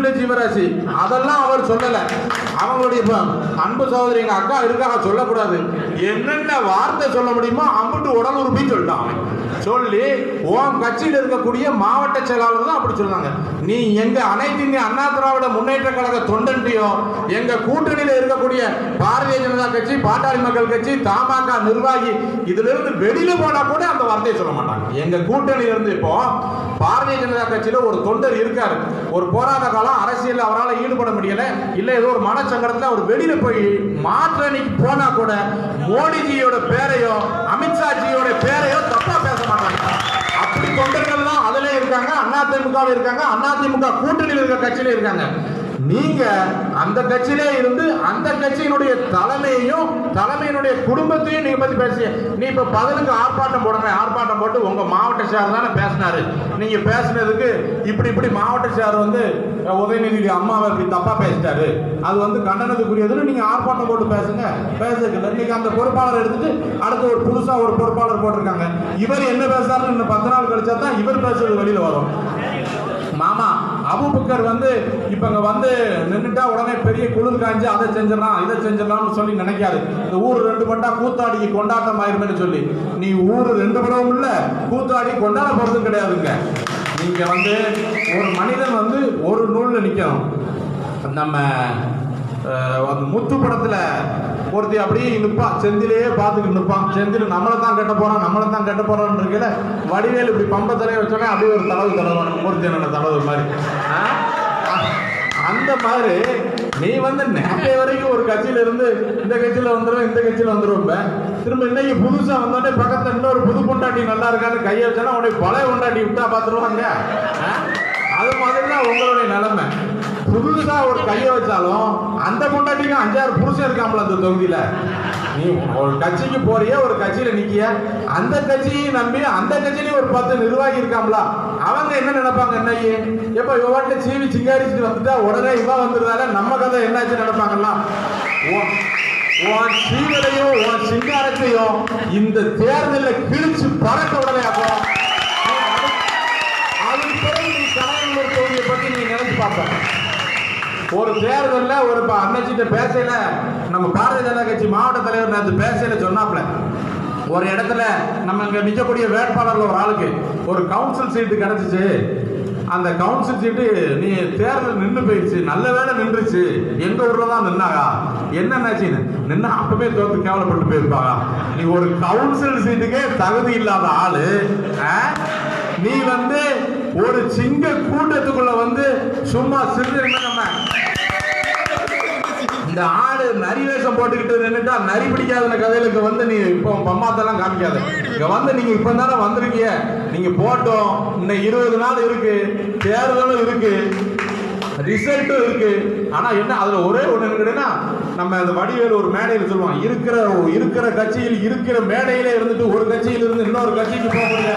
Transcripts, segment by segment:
Equal ஜீவராசி. அதெல்லாம் அவர் சொல்லல. அவங்களுடைய அன்பு சகோதரி எங்க அக்கா இருக்காங்க சொல்லக்கூடாது. என்னென்ன வார்த்தை சொல்ல முடியுமோ அம்புட்டு உடல் உறுப்பின்னு சொல்லிட்டான். அவன். சொல்லி உன் கட்சியில் இருக்கக்கூடிய மாவட்ட செயலாளர் தான் அப்படி சொன்னாங்க. நீ எங்க அனைத்து இந்திய அண்ணா திராவிட முன்னேற்ற கழக தொண்டன்றியோ எங்க கூட்டணியில் இருக்கக்கூடிய பாரதிய ஜனதா கட்சி பாட்டாளி மக்கள் கட்சி தமாக நிர்வாகி இதுல இருந்து வெளியில போனா கூட அந்த வார்த்தையை சொல்ல மாட்டாங்க. எங்க கூட்டணியில இருந்து இப்போ பாரதிய ஜனதா கட்சியில ஒரு தொண்டர் இருக்காரு. ஒரு போராட்ட காலம் அரசியல் அவரால் ஈடுபட முடியல. இல்ல ஏதோ ஒரு மன மனச்சங்கடத்துல அவர் வெளியில போய் மாற்று போனா கூட மோடிஜியோட பேரையோ அமித்ஷாஜியோட பேரையோ தப்பா பேச மாட்டாங்க. அப்படி தொண்டர்கள்லாம் அதுல இருக்காங்க அதிமுக இருக்காங்க அதிமுக கூட்டணியில் இருக்கிற கட்சியில இருக்காங்க. நீங்க அந்த கட்சியிலே இருந்து அந்த கட்சியினுடைய தலைமையையும் தலைமையினுடைய குடும்பத்தையும் நீங்க பத்தி பேசி நீ இப்ப பதிலுக்கு ஆர்ப்பாட்டம் போடுறேன் ஆர்ப்பாட்டம் போட்டு உங்க மாவட்ட சார் தானே பேசினாரு. நீங்க பேசுனதுக்கு இப்படி இப்படி மாவட்ட சார் வந்து உதயநிதி அம்மாவை இப்படி தப்பா பேசிட்டாரு. அது வந்து கண்டனத்துக்குரியதுன்னு நீங்க ஆர்ப்பாட்டம் போட்டு பேசுங்க. பேசுறதுக்கு இன்னைக்கு அந்த பொறுப்பாளர் எடுத்துட்டு அடுத்து ஒரு புதுசா ஒரு பொறுப்பாளர் போட்டிருக்காங்க. இவர் என்ன பேசுறாருன்னு இன்னும் பத்து நாள் கழிச்சா தான் இவர் பேசுறது வெளியில வரும். அபுபக்கர் வந்து இப்ப இங்க வந்து நின்றுட்டா உடனே பெரிய குளிர் காஞ்சு அதை செஞ்சிடலாம் இதை செஞ்சிடலாம்னு சொல்லி நினைக்காது. இந்த ஊர் ரெண்டு பட்டா கூத்தாடிக்கு கொண்டாட்டம் ஆயிருமேன்னு சொல்லி. நீ ஊர் ரெண்டு படமும் இல்ல கூத்தாடி கொண்டாட போறதும் கிடையாதுங்க. நீங்க வந்து ஒரு மனிதன் வந்து ஒரு நூல்ல நிக்கணும். நம்ம அந்த முத்து படத்துல ஒருத்தி அப்படியே நிற்பான் செந்திலேயே பார்த்துக்கிட்டு நிற்பான் செந்தில் நம்மளை தான் கட்ட போறான் நம்மளை தான் கட்ட போறான்னு இருக்கல வடிவேல் இப்படி பம்ப தலையை வச்சோன்னே அப்படியே ஒரு தடவு தடவணும் என்னோட தளவு மாதிரி ஆ? அந்த மாதிரி நீ வந்து நேற்றைய வரைக்கும் ஒரு கட்சியில இருந்து இந்த கட்சியில வந்துடும் இந்த கட்சியில வந்துடும் திரும்ப இன்னைக்கு புதுசா வந்தோடனே பக்கத்துல இன்னொரு புது பொண்டாட்டி நல்லா இருக்கான்னு கையை வச்சோன்னா உடனே பழைய பொண்டாட்டி விட்டா பார்த்துருவாங்க ஆ? அது மாதிரி தான் உங்களுடைய நிலைமை. புதுசா ஒரு கையை வச்சாலும் அந்த பொண்டாட்டிக்கும் அஞ்சாறு புருஷன் இருக்காம்ல அந்த தொகுதியில. நீ ஒரு கட்சிக்கு போறிய ஒரு கட்சியில நிக்கிய. அந்த கட்சியை நம்பி அந்த கட்சியிலயும் ஒரு பத்து நிர்வாகி இருக்காம்ல அவங்க என்ன நினைப்பாங்க என்னையே? எப்ப இவன்ட்டு சீவி சிங்காரிச்சுட்டு வந்துட்டா உடனே இவா வந்துருந்தால நம்ம கதை என்னாச்சு நினைப்பாங்கல்ல உன் உன் சீவலையும் உன் சிங்காரத்தையும் இந்த தேர்தலில் கிழிச்சு பறக்க உடனே அப்போ பிறகு நீ கலைஞர் தொகுதியை பத்தி நீ நினைச்சு பார்ப்ப ஒரு தேர்தல்ல ஒரு இப்ப அண்ணச்சிட்ட நம்ம பாரதிய ஜனதா கட்சி மாவட்ட தலைவர் நேற்று பேசையில் சொன்னாப்ல ஒரு இடத்துல நம்ம இங்க நிக்கக்கூடிய வேட்பாளர்ல ஒரு ஆளுக்கு ஒரு கவுன்சில் சீட்டு கிடைச்சிச்சு. அந்த கவுன்சில் சீட்டு நீ தேர்தல் நின்று போயிடுச்சு நல்ல வேளை நின்றுச்சு. எங்க ஊர்ல தான் நின்னாகா? என்னன்னாச்சுன்னு நின்னா அப்பவே தோத்து கேவலப்பட்டு போயிருப்பாங்க நீ ஒரு கவுன்சில் சீட்டுக்கே தகுதி இல்லாத ஆளு ஆ? நீ வந்து ஒரு சிங்க கூட்டத்துக்குள்ள வந்து சும்மா சிறு நம்ம. இந்த ஆடு நரி வேஷம் போட்டுக்கிட்டு நின்றுட்டா நரி பிடிக்காத கதையிலுக்கு வந்து நீ இப்போ பம்மாத்தெல்லாம் காமிக்காத. இங்க வந்து நீங்க இப்ப தானே வந்திருக்கீங்க. நீங்க போட்டோம். இன்னும் இருபது நாள் இருக்கு. தேர்தலும் இருக்கு. ரிசல்ட்டும் இருக்கு. ஆனா என்ன அதுல ஒரே ஒண்ணு என்னன்னா நம்ம அந்த வடிவேல் ஒரு மேடையில் சொல்லுவோம் இருக்கிற இருக்கிற கட்சியில் இருக்கிற மேடையில இருந்துட்டு ஒரு கட்சியில் இருந்து இன்னொரு கட்சிக்கு போகக்கூடிய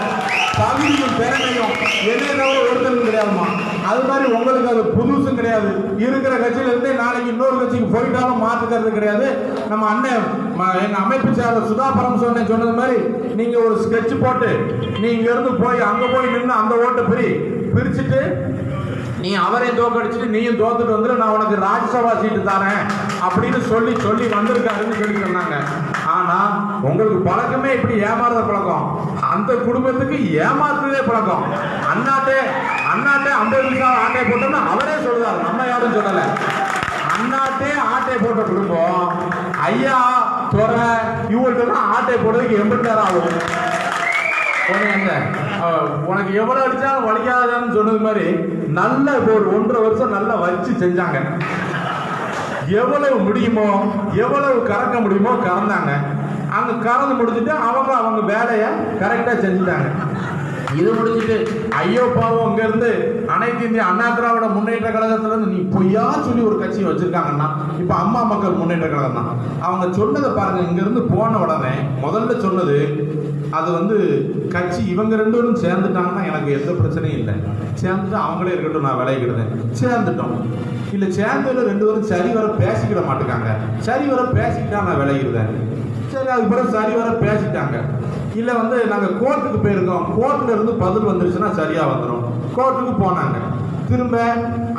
தகுதியும் திறமையும் என்ன ஒருத்தரும் கிடையாதுமா அது மாதிரி உங்களுக்கு அது புதுசும் கிடையாது. இருக்கிற கட்சியில இருந்தே நாளைக்கு இன்னொரு கட்சிக்கு போயிட்டாலும் மாற்றுக்கிறது கிடையாது. நம்ம அண்ணன் ம- எங்க அமைப்பு சார் சுதா பரமசிவன் சொன்னது மாதிரி நீங்க ஒரு ஸ்கெட்ச் போட்டு நீ இங்க இருந்து போய் அங்க போய் நின்று அந்த ஓட்டை பிரி பிரிச்சுட்டு நீ அவரையும் தோக்கடிச்சிட்டு நீயும் தோத்துட்டு வந்துட்டு நான் உனக்கு ராஜ்யசபா சீட்டு தரேன் அப்படின்னு சொல்லி சொல்லி வந்திருக்காருன்னு சொல்லி சொன்னாங்க. ஆனா உங்களுக்கு பழக்கமே இப்படி ஏமாறுற பழக்கம். அந்த குடும்பத்துக்கு ஏமாத்துறதே பழக்கம். அண்ணாட்டே அண்ணாட்டே ஐம்பது நிமிஷம் ஆட்டை போட்டோம்னா அவரே சொல்றாரு நம்ம யாரும் சொல்லல. அண்ணாட்டே ஆட்டை போட்ட குடும்பம் ஐயா துறை இவங்கள்ட்ட ஆட்டை போடுறதுக்கு எண்பத்தி ஆகும் என்ன உனக்கு எவ்வளவு அடிச்சாலும் வலிக்காதான்னு சொன்னது மாதிரி நல்ல ஒரு ஒன்றரை வருஷம் நல்லா வச்சு செஞ்சாங்க. எவ்வளவு முடியுமோ எவ்வளவு கறக்க முடியுமோ கறந்தாங்க. அங்க கறந்து முடிச்சுட்டு அவங்க அவங்க வேலையை கரெக்டா செஞ்சுட்டாங்க. இது முடிஞ்சுட்டு ஐயோ பாவம் அனைத்து இந்திய அண்ணா திராவிட முன்னேற்ற கழகத்துல இருந்து நீ பொய்யா சொல்லி ஒரு கட்சியை வச்சிருக்காங்கன்னா இப்போ அம்மா மக்கள் முன்னேற்ற கழகம் தான். அவங்க சொன்னதை பாருங்க இங்கேருந்து போன உடனே முதல்ல சொன்னது அது வந்து கட்சி இவங்க ரெண்டு பேரும் சேர்ந்துட்டாங்கன்னா எனக்கு எந்த பிரச்சனையும் இல்லை. சேர்ந்துட்டு அவங்களே இருக்கட்டும் நான் விளையிக்கிடுதேன் சேர்ந்துட்டோம். இல்லை சேர்ந்ததில் ரெண்டு பேரும் சரி வர பேசிக்கிட மாட்டேங்காங்க சரி வர பேசிக்கிட்டா நான் விளையிடுதேன் சரி அதுக்கு பிறகு சரி வர பேசிட்டாங்க. இல்லை வந்து நாங்கள் கோர்ட்டுக்கு போயிருக்கோம் கோர்ட்டில் இருந்து பதில் வந்துருச்சுன்னா சரியாக வந்துடும் கோர்ட்டுக்கு போனாங்க. திரும்ப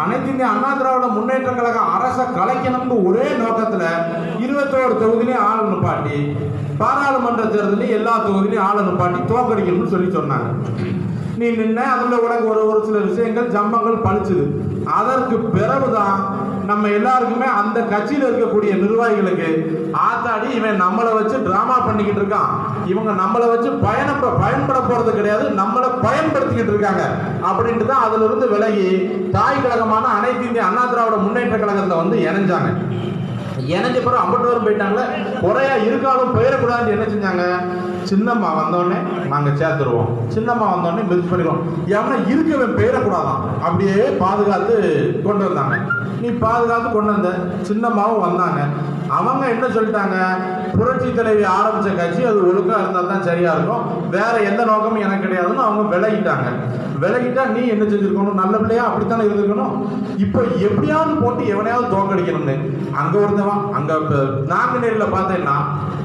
அனைத்து இந்திய அண்ணா திராவிட முன்னேற்ற கழகம் அரசை கலைக்கணும்னு ஒரே நோக்கத்தில் இருபத்தோரு தொகுதியிலையும் ஆள் நிப்பாட்டி பாராளுமன்ற தேர்தலையும் எல்லா தொகுதியிலையும் ஆள் நிப்பாட்டி தோக்கடிக்கணும்னு சொல்லி சொன்னாங்க. நீ நின்ன அதுல உனக்கு ஒரு ஒரு சில விஷயங்கள் ஜம்பங்கள் பழிச்சுது. அதற்கு பிறகுதான் நம்ம எல்லாருக்குமே அந்த கட்சியில் இருக்கக்கூடிய நிர்வாகிகளுக்கு ஆத்தாடி இவன் நம்மளை வச்சு டிராமா பண்ணிக்கிட்டு இருக்கான். இவங்க நம்மளை வச்சு பயண பயன்பட போறது கிடையாது நம்மளை பயன்படுத்திக்கிட்டு இருக்காங்க. அப்படின்ட்டு தான் அதுல இருந்து விலகி தாய் கழகமான அனைத்து இந்திய அண்ணா திராவிட முன்னேற்ற கழகத்தை வந்து இணைஞ்சாங்க. இணைஞ்ச பிறகு அம்பட்டோரும் பேரும் போயிட்டாங்களே. குறையா இருக்காலும் போயிடக்கூடாதுன்னு என்ன செஞ்சாங்க? சின்னம்மா வந்தோடனே நாங்கள் சேர்த்துருவோம். சின்னம்மா வந்தோடனே மிஸ் பண்ணிடுவோம். ஏன்னா இருக்கவன் போயிடக்கூடாதான். அப்படியே பாதுகாத்து கொண்டு வந்தாங்க. நீ பாதுகாத்து கொண்டு வந்த சின்னம்மாவும் வந்தாங்க. அவங்க என்ன சொல்லிட்டாங்க? புரட்சி தலைவி ஆரம்பித்த கட்சி அது ஒழுங்கா இருந்தால் தான் சரியாக இருக்கும். வேற எந்த நோக்கமும் எனக்கு கிடையாதுன்னு அவங்க விலகிட்டாங்க. விலகிட்டா நீ என்ன செஞ்சிருக்கணும்? நல்ல பிள்ளையா? அப்படித்தானே இருந்திருக்கணும்? இப்போ எப்படியாவது போட்டு எவனையாவது தோக்கடிக்கணும்னு அங்கே ஒருத்தவன் அங்கே இப்ப நாங்குநேரில் பார்த்தேன்னா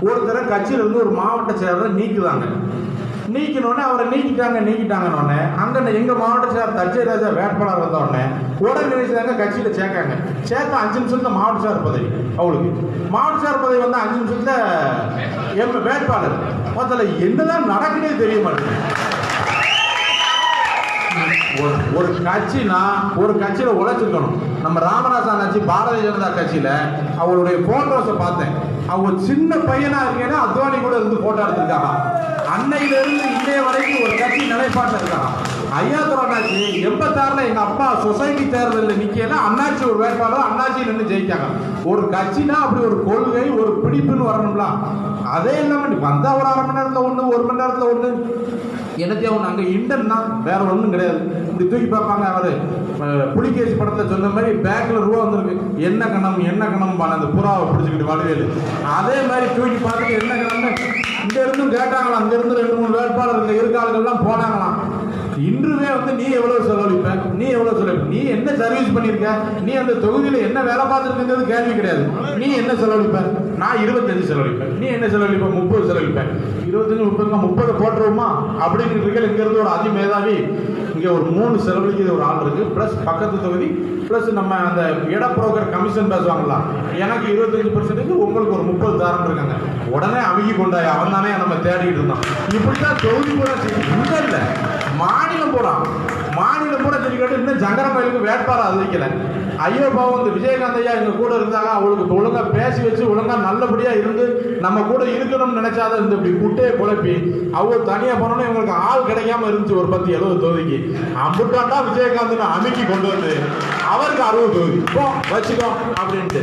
ஒருத்தரை கட்சியிலிருந்து ஒரு மாவட்ட செயலரை நீக்குதாங்க நீக்கினோடனே அவரை நீக்கிட்டாங்க நீக்கிட்டாங்கன்னு அங்கே எங்கள் மாவட்ட சார் தஞ்சை ராஜா வேட்பாளர் வந்த உடனே நினைச்சாங்க கட்சியில் சேர்க்காங்க. சேர்த்தா அஞ்சு நிமிஷத்தில் மாவட்ட சார் பதவி. அவளுக்கு மாவட்ட சார் பதவி வந்து அஞ்சு நிமிஷத்தில் எம் வேட்பாளர். மொத்தத்தில் என்னதான் நடக்குன்னே தெரிய மாட்டேங்குது. ஒரு ஒரு கட்சினா ஒரு கட்சியில உழைச்சிருக்கணும் நம்ம ராமராஜன் அண்ணாச்சி பாரதிய ஜனதா கட்சியில அவருடைய போட்டோஸை பார்த்தேன். அவங்க சின்ன பையனா இருக்கேன்னா அத்வானி கூட இருந்து போட்டோ எடுத்திருக்காங்க அன்னையில இருந்து இன்னைய வரைக்கும் ஒரு கட்சி நிலைப்பாட்டில் இருக்காங்க ஐயாத்துறை அண்ணாச்சி எண்பத்தாறுல எங்க அப்பா சொசைட்டி தேர்தலில் நிக்கல. அண்ணாச்சி ஒரு வேட்பாளர் அண்ணாச்சி நின்று ஜெயிக்காங்க. ஒரு கட்சினா அப்படி ஒரு கொள்கை ஒரு பிடிப்புன்னு வரணும்ல அதே இல்லாம நீ வந்தா ஒரு அரை மணி நேரத்துல ஒண்ணு ஒரு மணி நேரத்துல ஒண்ணு. எனக்கு அவன் அங்கே இண்டன் தான் வேற ஒன்றும் கிடையாது. இப்படி தூக்கி பார்ப்பாங்க அவர். புலிகேசி படத்தில் சொன்ன மாதிரி பேக்கில் ரூபா வந்திருக்கு. என்ன கணம் என்ன கணம் பண்ண அந்த புறாவை பிடிச்சிக்கிட்டு வடிவேலு அதே மாதிரி தூக்கி பார்த்துட்டு என்ன கணம்னு இங்கே இருந்தும் கேட்டாங்களாம். அங்கே இருந்து ரெண்டு மூணு வேட்பாளர் இங்க இருக்க போனாங்களாம். இன்றுவே வந்து நீ எவ்வளவு செலவழிப்ப? நீ எவ்வளவு செலவழிப்ப? நீ என்ன சர்வீஸ் பண்ணிருக்க? நீ அந்த தொகுதியில என்ன வேலை பார்த்துருக்கிறது கேள்வி கிடையாது. நீ என்ன செலவழிப்ப? நான் இருபத்தஞ்சு செலவழிப்பேன் நீ என்ன செலவழிப்ப? முப்பது செலவழிப்பேன் இருபத்தஞ்சு முப்பது முப்பது போட்டுருவோமா? அப்படின்னு இங்க இருந்து ஒரு அதிமேதாவி இங்கே இங்க ஒரு மூணு செலவழிக்கிற ஒரு ஆள் இருக்கு. பிளஸ் பக்கத்து தொகுதி பிளஸ் நம்ம அந்த இட புரோக்கர் கமிஷன் பேசுவாங்களா எனக்கு இருபத்தஞ்சு பர்சன்டேஜ் உங்களுக்கு ஒரு முப்பது தாரம் இருக்காங்க. உடனே அமுகி கொண்டாய்? அவன் தானே நம்ம தேடிட்டு இருந்தான். இப்படிதான் தொகுதி கூட இல்லை. மாநிலம் பூரா. மாநிலம் பூரா சொல்லி கேட்டு இன்னும் சங்கர கோயிலுக்கு வேட்பாளர் அறிவிக்கல ஐயோ பாவம் இந்த விஜயகாந்த் ஐயா எங்க கூட இருந்தாங்க அவளுக்கு ஒழுங்கா பேசி வச்சு ஒழுங்கா நல்லபடியா இருந்து நம்ம கூட இருக்கணும்னு நினைச்சாத இந்த இப்படி குட்டையை குழப்பி அவங்க தனியா போனோம்னா இவங்களுக்கு ஆள் கிடைக்காம இருந்துச்சு ஒரு பத்து எழுபது தொகுதிக்கு. அம்புட்டாண்டா விஜயகாந்த் அமைக்கி கொண்டு வந்து அவருக்கு அறுபது தொகுதி. இப்போ வச்சுக்கோ அப்படின்ட்டு.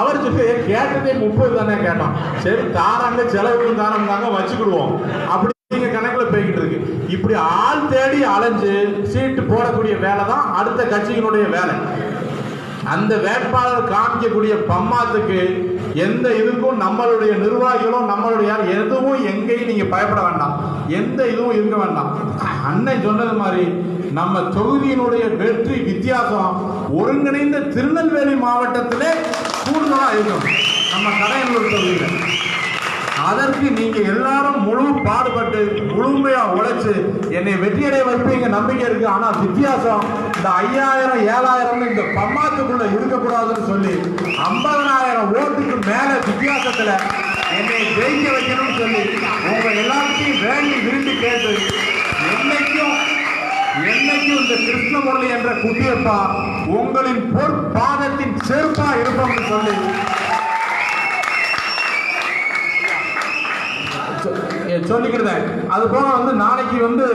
அவர் சொல்லி கேட்டதே முப்பது தானே கேட்டோம். சரி தாராங்க செலவுக்கு தானம்தாங்க வச்சுக்கிடுவோம். அப்படி நீங்க கணக்குல போய்கிட்டு இருக்கு இப்படி ஆள் தேடி அலைஞ்சு சீட்டு போடக்கூடிய வேலை தான் அடுத்த கட்சியினுடைய வேலை. அந்த வேட்பாளர் காமிக்கக்கூடிய பம்மாத்துக்கு எந்த இதுக்கும் நம்மளுடைய நிர்வாகிகளும் நம்மளுடைய எதுவும் எங்கேயும் நீங்க பயப்பட வேண்டாம். எந்த இதுவும் இருக்க வேண்டாம். அண்ணன் சொன்னது மாதிரி நம்ம தொகுதியினுடைய வெற்றி வித்தியாசம் ஒருங்கிணைந்த திருநெல்வேலி மாவட்டத்திலே கூடுதலாக இருக்கும். நம்ம கடையனூர் தொகுதியில். அதற்கு நீங்க எல்லாரும் முழு பாடுபட்டு முழுமையா உழைச்சு என்னை வெற்றியடைய வைப்பீங்க நம்பிக்கை இருக்கு. ஆனா வித்தியாசம் இந்த ஐயாயிரம் ஏழாயிரம் இந்த பம்மாத்துக்குள்ள இருக்கக்கூடாதுன்னு சொல்லி ஐம்பதனாயிரம் ஓட்டுக்கு மேல வித்தியாசத்துல என்னை ஜெயிக்க வைக்கணும்னு சொல்லி உங்க எல்லாத்தையும் வேண்டி விரும்பி கேட்டு என்னைக்கும் என்னைக்கும் இந்த கிருஷ்ணமுரளி என்ற குட்டியப்பா உங்களின் பொற்பாதத்தின் செருப்பா இருப்போம்னு சொல்லி சொல்லிக்கிட்டேன் அது போக வந்து நாளைக்கு வந்து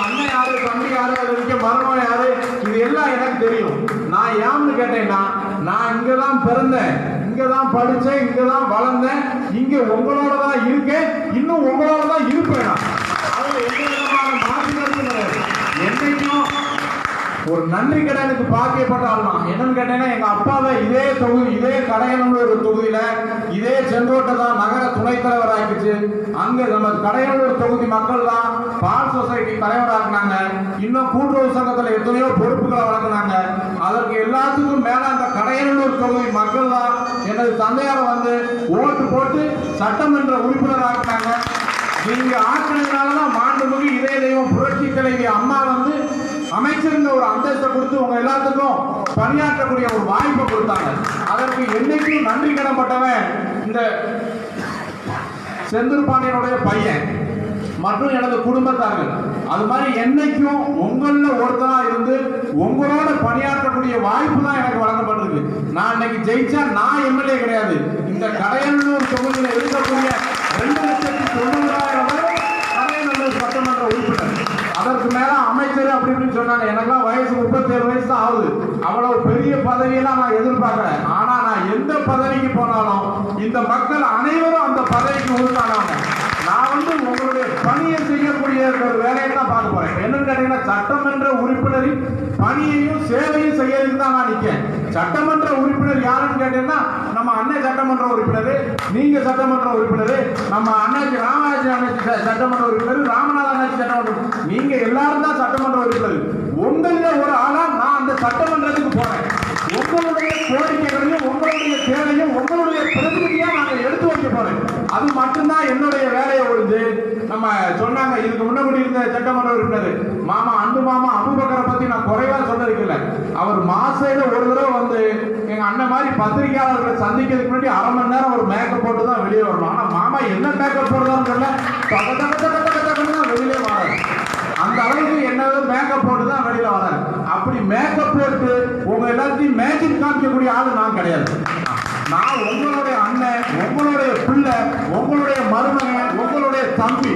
அண்ணன் யாரு தம்பி யாரு அது இருக்க மரணம் யாரு? இது எல்லாம் எனக்கு தெரியும். நான் ஏன்னு கேட்டேன்னா நான் இங்க தான் பிறந்தேன். இங்க தான் படிச்சேன் இங்க தான் வளர்ந்தேன். இங்க உங்களோட தான் இருக்கேன். இன்னும் உங்களோட தான் இருப்பேன் நான் அதுல எந்த விதமான மாற்று கருத்தும் கிடையாது என்னைக்கும் ஒரு நன்றி கடனுக்கு பாக்கியப்பட்ட ஆள் தான் என்னன்னு கேட்டீங்கன்னா எங்க அப்பாவை இதே தொகுதி இதே கடையனூர் தொகுதியில இதே செங்கோட்டை தான் நகர துணைத் தலைவர் ஆக்கிச்சு அங்க நம்ம கடையனூர் தொகுதி மக்கள் தான் பால் சொசைட்டி தலைவர் ஆக்குனாங்க இன்னும் கூட்டுறவு சங்கத்துல எத்தனையோ பொறுப்புகளை வழங்கினாங்க. அதற்கு எல்லாத்துக்கும் மேல அந்த கடையனூர் தொகுதி மக்கள் தான் எனது தந்தையார வந்து ஓட்டு போட்டு சட்டமன்ற உறுப்பினர் ஆக்குனாங்க. நீங்க ஆக்கினதுனாலதான் மாண்புமிகு இதய தெய்வம் புரட்சி தலைவி அம்மா வந்து அமைச்சருங்க ஒரு அந்தஸ்தை கொடுத்து உங்க எல்லாத்துக்கும் பணியாற்றக்கூடிய ஒரு வாய்ப்பை கொடுத்தாங்க. அதற்கு என்னைக்கும் நன்றி கடன்பட்டவன் இந்த செந்தூர் பாண்டியனுடைய பையன் மற்றும் எனது குடும்பத்தார்கள். அது மாதிரி என்னைக்கும் உங்கள ஒருத்தனா இருந்து உங்களோட பணியாற்றக்கூடிய வாய்ப்பு தான் எனக்கு வழங்கப்பட்டிருக்கு. நான் இன்னைக்கு ஜெயிச்சா நான் எம்எல்ஏ கிடையாது. இந்த கடையை தொகுதியில் இருக்கக்கூடிய ரெண்டு லட்சத்தி தொண்ணூறாயிரம் பேர் கடையநல்லூர் சட்டமன்ற உறுப்பினர் அதற்கு மேல அமைச்சர் அப்படி இப்படின்னு சொன்னாங்க எனக்கெல்லாம் வயசு முப்பத்தேழு வயசு தான் ஆகுது அவ்வளவு பெரிய பதவியெல்லாம் நான் எதிர்பார்க்கல ஆனா நான் எந்த பதவிக்கு போனாலும் இந்த மக்கள் அனைவரும் அந்த பதவிக்கு உருவானாங்க நான் வந்து உங்களுடைய பணியை செய்யக்கூடிய ஒரு வேலையை தான் பார்க்க போறேன். என்னன்னு கேட்டீங்கன்னா சட்டமன்ற உறுப்பினரின் பணியையும் சேவையும் செய்யறதுக்கு தான் நான் நிற்கேன் சட்டமன்ற உறுப்பினர் யாருன்னு கேட்டீங்கன்னா நம்ம அண்ணன் சட்டமன்ற உறுப்பினர் நீங்க சட்டமன்ற உறுப்பினர் நம்ம அண்ணாச்சி ராமராஜ் அண்ணாச்சி சட்டமன்ற உறுப்பினர் ராமநாத அண்ணாச்சி சட்டமன்ற நீங்க எல்லாரும் தான் சட்டமன்ற உறுப்பினர். உங்களில் ஒரு ஆளா நான் அந்த சட்டமன்றத்துக்கு மக்களுடைய கோரிக்கைகளையும் உங்களுடைய தேவையும் உங்களுடைய பிரதிநிதியா நாங்கள் எடுத்து வைக்க போறேன் அது மட்டும்தான் என்னுடைய வேலையை ஒழுது நம்ம சொன்னாங்க இதுக்கு முன்னாடி இருந்த சட்டமன்ற உறுப்பினர் மாமா அன்பு மாமா அபுபக்கரை பத்தி நான் குறைவா சொல்லிருக்கல. அவர் மாசையில ஒரு தடவை வந்து எங்க அண்ணன் மாதிரி பத்திரிகையாளர்களை சந்திக்கிறதுக்கு முன்னாடி அரை மணி நேரம் ஒரு மேக்கப் போட்டு தான் வெளியே வரணும். ஆனா மாமா என்ன மேக்கப் போடுறதான்னு தெரியல. வெளியே தான் வராது தலைக்கு அளவுக்கு என்னது மேக்கப் போட்டு தான் வெளியில வரேன். அப்படி மேக்கப் போட்டு உங்க எல்லாத்தையும் மேஜிக் காமிக்கக்கூடிய ஆள் நான் கிடையாது. நான் உங்களுடைய அண்ணன் உங்களுடைய பிள்ளை உங்களுடைய மருமகன் உங்களுடைய தம்பி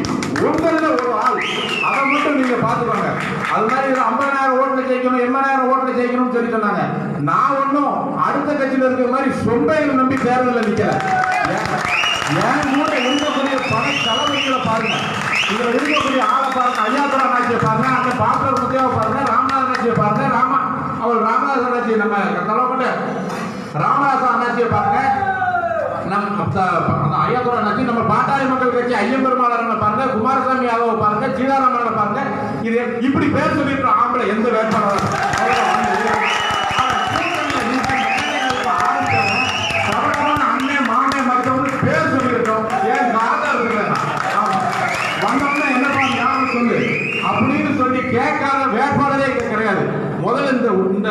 உங்கள ஒரு ஆள். அதை மட்டும் நீங்க பாத்துக்கோங்க அது மாதிரி இது 50000 ஓட்டுல ஜெயிக்கணும் எண்பதாயிரம் ஓட்டுல ஜெயிக்கணும்னு சொல்லி சொன்னாங்க. நான் ஒன்றும் அடுத்த கட்சியில் இருக்கிற மாதிரி சொம்பையில் நம்பி தேர்தலில் நிக்கல. ஏன்? கூட இருக்கக்கூடிய பல தலைவர்களை பாருங்க. இதுல இருக்கக்கூடிய ஆளை பாருங்க ஐயாபுரம் அண்ணாச்சியை பாருங்க அந்த பாப்பர் முத்தியாவை பாருங்க ராமநாத அண்ணாச்சியை பாருங்க ராம அவர் ராமநாத அண்ணாச்சி நம்ம தலைப்பட்ட ராமநாத அண்ணாச்சியை பாருங்க. நம்ம ச- அந்த ஐயாபுரம் அண்ணாச்சி நம்ம பாட்டாளி மக்கள் கட்சி ஐயம்பெருமாளரனை பாருங்க குமாரசாமி யாதவ பாருங்க சீதாராமனை பாருங்க. இது இப்படி பேர் சொல்லிட்டு ஆம்பளை எந்த வேட்பாளர்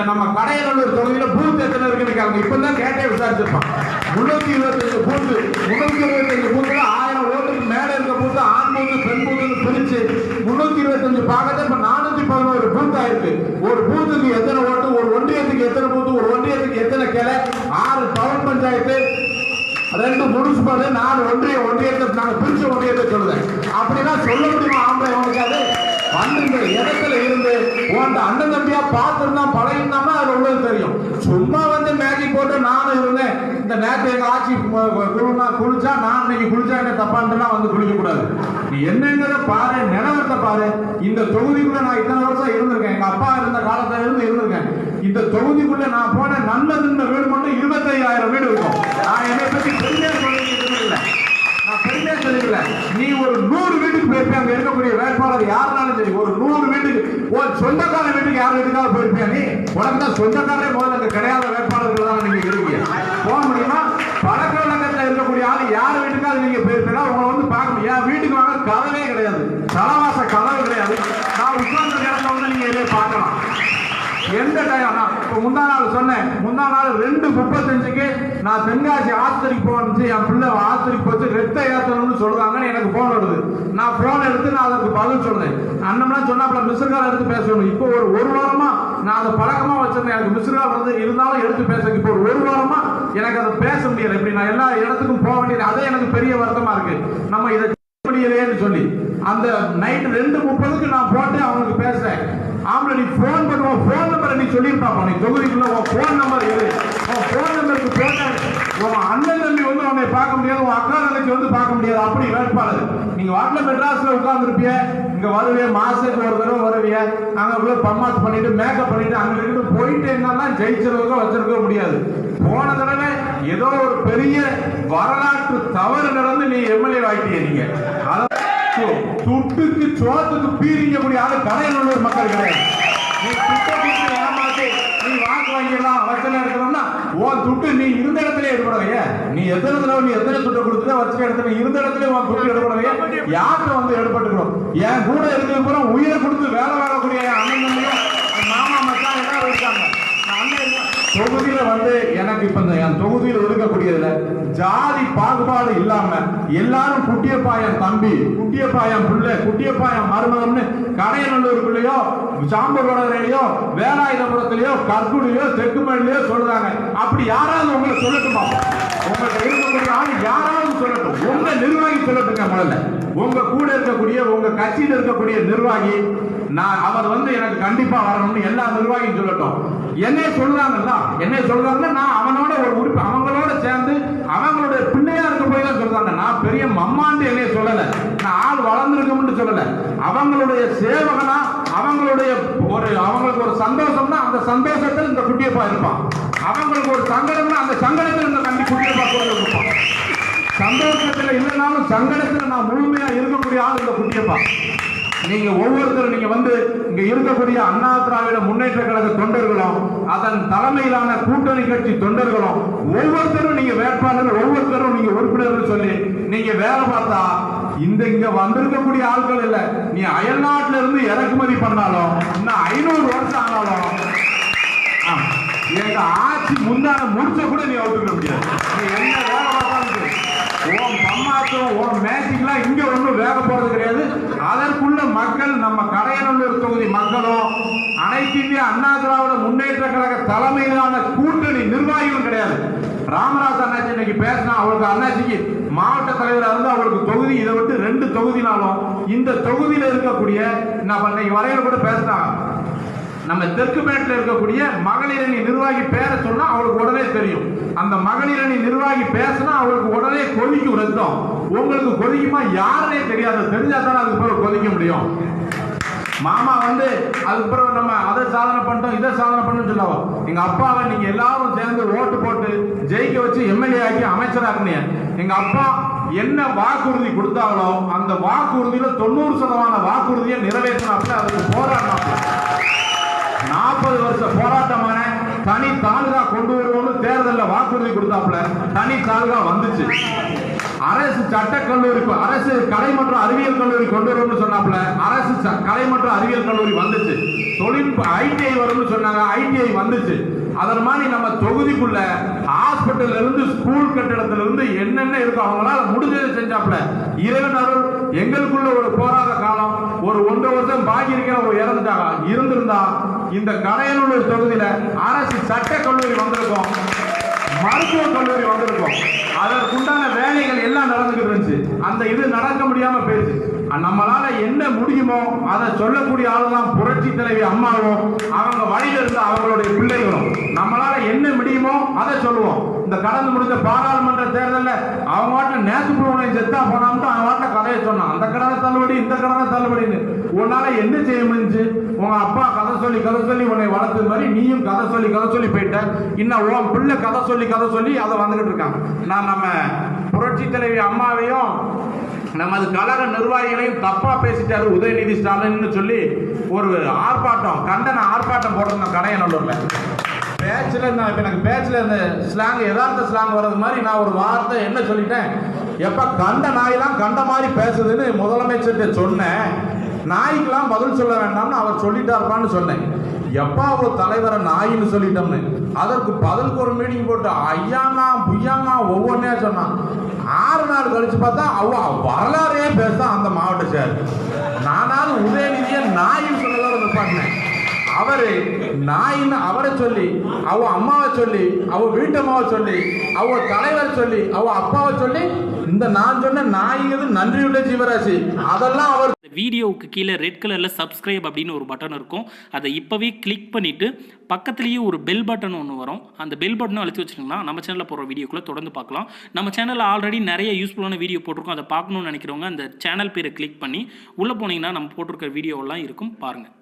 நம்ம கடையநல்லூர் தொகுதியில பூத் எத்தனை இருக்குன்னு கேளுங்க. இப்பதான் கேட்டே விசாரிச்சிருப்பான் முன்னூத்தி இருபத்தஞ்சு பூத்து முன்னூத்தி இருபத்தஞ்சு பூத்துல ஆயிரம் ஓட்டுக்கு மேல இருக்க பூத்து ஆண் பூத்து பெண் பூத்துன்னு பிரிச்சு முன்னூத்தி இருபத்தஞ்சு பாகத்தை இப்ப நானூத்தி பதினோரு பூத் ஆயிருக்கு. ஒரு பூத்துக்கு எத்தனை ஓட்டு? ஒரு ஒன்றியத்துக்கு எத்தனை பூத்து ஒரு ஒன்றியத்துக்கு எத்தனை கிளை? ஆறு டவுன் பஞ்சாயத்து ரெண்டு முனிசிபாலு நாலு ஒன்றிய ஒன்றியத்தை நாங்கள் பிரிச்ச ஒன்றியத்தை சொல்லுவேன் அப்படின்னா சொல்ல முடியுமா? அந்த இடத்துல இருந்து உன்ட்ட அண்ணன் தம்பியா பார்த்துருந்தா பழகினாமா அது உள்ளது தெரியும். சும்மா வந்து மேஜிக் போட்டு நானும் இருந்தேன். இந்த நேரத்தை எங்க ஆட்சி குழுனா குளிச்சா நான் இன்னைக்கு குளிச்சா என்ன தப்பான்ட்டுலாம் வந்து குளிக்க கூடாது நீ என்னங்கிறத பாரு நிலவரத்தை பாரு. இந்த தொகுதிக்குள்ள நான் இத்தனை வருஷம் இருந்திருக்கேன். எங்க அப்பா இருந்த காலத்துல இருந்து இருந்திருக்கேன். இந்த தொகுதிக்குள்ள நான் போன நன்மை தின்ன வீடு மட்டும் இருபத்தையாயிரம் வீடு இருக்கும். நான் என்னை பத்தி பெருமையா சொல்லிட்டு இல்லை நான் பெருமையா சொல்லல நீ ஒரு நூறு போயிருப்பேன் அங்க இருக்கக்கூடிய வேட்பாளர் யாருனாலும் சரி ஒரு நூறு வீட்டுக்கு ஒரு சொந்தக்கார வீட்டுக்கு யார் வீட்டுக்காக போயிருப்பியா நீ? உனக்கு தான் சொந்தக்காரே முதல்ல அங்க கிடையாத வேட்பாளர்கள் தான் நீங்க இருக்கீங்க. போக முடியுமா? பழக்க இருக்கக்கூடிய ஆள் யார் வீட்டுக்காவது நீங்க போயிருப்பீங்களா உங்களை வந்து பார்க்க முடியும் என் வீட்டுக்கு வாங்க கதவே கிடையாது. தலவாச கதவு கிடையாது. நான் உட்கார்ந்து இடத்துல வந்து நீங்க இதையே பார்க்கலாம் எந்த டைம் இப்போ முந்தா நாள் சொன்னேன். முந்தா நாள் ரெண்டு முப்பத்தஞ்சுக்கு நான் தென்காசி ஆஸ்பத்திரிக்கு போனச்சு என் பிள்ளை ஆஸ்பத்திரிக்கு போச்சு ரத்த ஏற்றணும்னு சொல்றாங்கன்னு எனக்கு போன் வருது. நான் போன் எடுத்து நான் அதற்கு பதில் சொன்னேன். அண்ணம்லாம் சொன்னாப்புல மிஸ்கால் எடுத்து பேசணும். இப்போ ஒரு ஒரு வாரமா நான் அதை பழக்கமா வச்சிருந்தேன். எனக்கு மிஸ்கால் வந்து இருந்தாலும் எடுத்து பேச இப்போ ஒரு ஒரு வாரமா எனக்கு அதை பேச முடியல. இப்படி நான் எல்லா இடத்துக்கும் போக வேண்டியது அதே எனக்கு பெரிய வருத்தமா இருக்கு. நம்ம இதை முடியலையேன்னு சொல்லி அந்த நைட் ரெண்டு முப்பதுக்கு நான் போட்டேன் அவனுக்கு பேசுறேன். ஆம்பளை நீ ஃபோன் பண்ணுவோம் ஃபோன் நம்பரை நீ சொல்லியிருப்பாப்பா நீ தொகுதிக்குள்ள உன் ஃபோன் நம்பர் எது உன் ஃபோன் நம்பருக்கு போட்டேன் உன் அண்ணன் தம்பி வந்து உன்னை பார்க்க முடியாது உன் அக்கா தங்கச்சி வந்து பார்க்க முடியாது அப்படி வேட்பாளர். நீங்க வாட்டில் மெட்ராஸ்ல உட்கார்ந்துருப்பிய இங்க வருவிய மாசத்துக்கு ஒரு தடவை வருவிய அங்கக்குள்ள பம்மாஸ் பண்ணிட்டு மேக்கப் பண்ணிட்டு அங்க இருந்து போயிட்டு என்னன்னா ஜெயிச்சிருக்க வச்சிருக்க முடியாது. போன தடவை ஏதோ ஒரு பெரிய வரலாற்று தவறு நடந்து நீ எம்எல்ஏ ஆயிட்டீங்க நீங்க. அத- துட்டுக்கு சோத்துக்கு பீரிங்கக்கூடிய கடையில் உள்ள மக்கள் கிடையாது. நீ துட்டை ஏமாத்தி நீ வாக்கு வாங்கிடலாம் வச்சல இருக்கணும்னா உன் துட்டு நீ இருந்த இடத்துல எடுக்கணுங்க நீ எத்தனை தடவை நீ எத்தனை துட்டை கொடுத்துட்டு வச்ச இடத்துல இருந்த இடத்துல உன் துட்டு எடுக்கணுங்க யாருக்கு வந்து எடுப்பட்டுக்கணும் என் கூட இருக்கிற உயிரை கொடுத்து வேலை வாழக்கூடிய அண்ணன் தம்பியும் அண்ணன் என்ன- தொகுதியில வந்து எனக்கு இப்ப இந்த என் தொகுதியில் இருக்கக்கூடியதுல ஜாதி பாகுபாடு இல்லாம எல்லாரும் குட்டியப்பாயன் தம்பி குட்டியப்பாயம் பிள்ளை குட்டியப்பாயன் மருமகம்னு கடையநல்லூருக்குள்ளேயோ சாம்பரோடையிலயோ வேலாயுதபுரத்திலேயோ கற்குடியோ தெக்குமல்லையோ சொல்றாங்க. அப்படி யாராவது உங்களை சொல்லட்டுமா? உங்களுக்கு இருக்கக்கூடிய ஆள் யாராவது சொல்லட்டும். உங்க நிர்வாகி சொல்லட்டுங்க முதல்ல. உங்க கூட இருக்கக்கூடிய உங்க கட்சியில் இருக்கக்கூடிய நிர்வாகி நான் அவர் வந்து எனக்கு கண்டிப்பா வரணும்னு எல்லா நிர்வாகியும் சொல்லட்டும். என்னை சொல்றாங்கல்ல என்னை சொல்றாங்கன்னா நான் அவனோட ஒரு உறுப்பு அவங்களோட சேர்ந்து அவங்களுடைய பிள்ளையா இருக்க போய் தான் சொல்றாங்க. நான் பெரிய மம்மாண்டு என்னைய சொல்லல. நான் ஆள் வளர்ந்துருக்கோம்னு சொல்லல. அவங்களுடைய சேவகனா அவங்களுடைய ஒரு அவங்களுக்கு ஒரு சந்தோஷம்னா அந்த சந்தோஷத்தில் இந்த குட்டியப்பா இருப்பான். அவங்களுக்கு ஒரு சங்கடம்னா அந்த சங்கடத்தில் இந்த கண்டி குட்டியப்பா கூட இருப்பான். சந்தோஷத்தில் இல்லைனாலும் சங்கடத்தில் நான் முழுமையா இருக்கக்கூடிய ஆள் இந்த குட்டியப்பா. நீங்க ஒவ்வொருத்தரும் நீங்க வந்து இங்க இருக்கக்கூடிய அண்ணா திராவிட முன்னேற்ற கழக தொண்டர்களும் அதன் தலைமையிலான கூட்டணி கட்சி தொண்டர்களும் ஒவ்வொருத்தரும் நீங்க வேட்பாளர் ஒவ்வொருத்தரும் நீங்க உறுப்பினர்கள் சொல்லி நீங்க வேலை பார்த்தா இந்த இங்க வந்திருக்கக்கூடிய ஆட்கள் இல்ல. நீ அயல்நாட்டுல இருந்து இறக்குமதி பண்ணாலும் இன்னும் ஐநூறு வருஷம் ஆனாலும் எங்க ஆட்சி முந்தான முடிச்ச கூட நீ அவுத்துக்க முடியாது. நீ என்ன வேலை பார்த்தாலும் சரி. உன் பம்மாத்தும் உன் மேஜிக்லாம் இங்க ஒன்றும் வேலை போறது கிடையாது. அதற்குள்ள நம்ம கடையநல்லூர் தொகுதி மக்களும் அனைத்து இந்திய அண்ணா திராவிட முன்னேற்ற கழக தலைமையிலான கூட்டணி நிர்வாகிகளும் கிடையாது. ராமராஜ் அண்ணாச்சி இன்னைக்கு பேசினா அவருக்கு அண்ணாச்சிக்கு மாவட்ட தலைவராக இருந்து அவருக்கு தொகுதி இதை விட்டு ரெண்டு தொகுதினாலும் இந்த தொகுதியில் இருக்கக்கூடிய நான் இன்னைக்கு வரையில கூட பேசினாங்க. நம்ம தெற்கு மேட்டில் இருக்கக்கூடிய மகளிர் அணி நிர்வாகி பேரை சொன்னா அவளுக்கு உடனே தெரியும். அந்த மகளிரணி நிர்வாகி பேசினா அவளுக்கு உடனே கொதிக்கும் ரத்தம். உங்களுக்கு கொதிக்குமா? யாருனே தெரியாது. தெரிஞ்சாதானே அதுக்கு பிறகு கொதிக்க முடியும். மாமா வந்து அதுக்கு பிறகு நம்ம அதை சாதனை பண்ணிட்டோம் இதை சாதனை பண்ணோம்னு சொல்லுவோம் எங்க அப்பாவை நீங்க எல்லாரும் சேர்ந்து ஓட்டு போட்டு ஜெயிக்க வச்சு எம்எல்ஏ ஆக்கி அமைச்சராக்குனீங்க. எங்க அப்பா என்ன வாக்குறுதி கொடுத்தாங்களோ அந்த வாக்குறுதியில தொண்ணூறு சதமான வாக்குறுதியை நிறைவேற்றினாப்புல அதுக்கு போராடினாப்புல. நாற்பது வருஷ போராட்டமான தனி தாலுகா கொண்டு வருவோம்னு தேர்தலில் வாக்குறுதி கொடுத்தாப்புல தனி தாலுகா வந்துச்சு. அரசு சட்ட கல்லூரி அரசு கலை மற்றும் அறிவியல் கல்லூரி கொண்டு வரும்னு சொன்னாப்புல அரசு ச- கலை மற்றும் அறிவியல் கல்லூரி வந்துச்சு. தொழில்நுட்ப ஐடிஐ வரும்னு சொன்னாங்க ஐடிஐ வந்துச்சு. அதன் மாதிரி நம்ம தொகுதிக்குள்ள ஹாஸ்பிட்டல் இருந்து ஸ்கூல் கட்டிடத்துல இருந்து என்னென்ன இருக்கோ அவங்களால முடிஞ்சதை செஞ்சாப்புல. இறைவன் அருள் எங்களுக்குள்ள ஒரு போராத காலம் ஒரு ஒன்றரை வருஷம் இறந்துட்டாங்க இருந்திருந்தா இந்த கடையனூர் தொகுதியில அரசு சட்ட கல்லூரி வந்திருக்கும். மருத்துவ கல்லூரி வந்திருக்கும். அதற்குண்டான வேலைகள் எல்லாம் நடந்துகிட்டு இருந்துச்சு. அந்த இது நடக்க முடியாம போயிடுச்சு நம்மளால என்ன முடியுமோ அதை சொல்லக்கூடிய ஆளுதான் புரட்சி தலைவி அம்மாவும். அவங்க வழியில இருந்த அவங்களுடைய பிள்ளைகளும். நம்மளால என்ன முடியுமோ அதை சொல்லுவோம். இந்த கடந்து முடிந்த பாராளுமன்ற தேர்தலில் அவங்க வாட்டில் நேத்து புழுவனை செத்தா போனாம்ட்டு அவன் வாட்டில் கதையை சொன்னான். அந்த கடனை தள்ளுபடி இந்த கடனை தள்ளுபடின்னு. உன்னால என்ன செய்ய முடிஞ்சு? உங்க அப்பா கதை சொல்லி கதை சொல்லி உன்னை வளர்த்து மாதிரி நீயும் கதை சொல்லி கதை சொல்லி போயிட்ட. இன்னும் உன் பிள்ளை கதை சொல்லி கதை சொல்லி அதை வந்துகிட்டு இருக்காங்க. நான் நம்ம புரட்சி தலைவி அம்மாவையும் நமது கழக நிர்வாகிகளையும் தப்பா பேசிட்டாரு உதயநிதி ஸ்டாலின்னு சொல்லி ஒரு ஆர்ப்பாட்டம் கண்டன ஆர்ப்பாட்டம் போட்டிருந்தோம் கடையநல்லூர்ல பேச்சில் நான் இப்போ எனக்கு பேச்சில் இந்த ஸ்லாங் யதார்த்த ஸ்லாங் வர்றது மாதிரி நான் ஒரு வார்த்தை என்ன சொல்லிட்டேன்? எப்போ கண்ட நாயெல்லாம் கண்ட மாதிரி பேசுதுன்னு முதலமைச்சர்கிட்ட சொன்னேன். நாய்க்கெல்லாம் பதில் சொல்ல வேண்டாம்னு அவர் சொல்லிட்டாருப்பான்னு சொன்னேன். எப்பா அவ்வளோ தலைவரை நாயின்னு சொல்லிட்டோம்னு. அதற்கு பதிலுக்கு ஒரு மீட்டிங் போட்டு ஐயாண்ணா புய்யாண்ணா ஒவ்வொன்றே சொன்னான். ஆறு நாள் கழிச்சு பார்த்தா அவ வரலாறையே பேசுதான் அந்த மாவட்ட சேர் நானாவது உதயநிதியை நாயின்னு சொல்லதான் நிப்பாட்டினேன். அவரு நாயின்னு அவரை சொல்லி அவ அம்மாவை சொல்லி அவ வீட்டம்மாவை சொல்லி அவ தலைவர் சொல்லி அவ அப்பாவை சொல்லி இந்த நான் சொன்ன நாய்ங்கிறது நன்றியுள்ள ஜீவராசி. அதெல்லாம் அவர் வீடியோவுக்கு கீழே ரெட் கலரில் சப்ஸ்கிரைப் அப்படின்னு ஒரு பட்டன் இருக்கும். அதை இப்போவே கிளிக் பண்ணிவிட்டு பக்கத்துலேயே ஒரு பெல் பட்டன் ஒன்று வரும். அந்த பெல் பட்டனும் அழுத்தி வச்சுருங்கன்னா நம்ம சேனலில் போகிற வீடியோக்குள்ளே தொடர்ந்து பார்க்கலாம். நம்ம சேனலில் ஆல்ரெடி நிறைய யூஸ்ஃபுல்லான வீடியோ போட்டிருக்கோம். அதை பார்க்கணும்னு நினைக்கிறவங்க அந்த சேனல் பேரை கிளிக் பண்ணி உள்ளே போனீங்கன்னா நம்ம போட்டிருக்க வீடியோவெல்லாம் இருக்கும். பாருங்கள்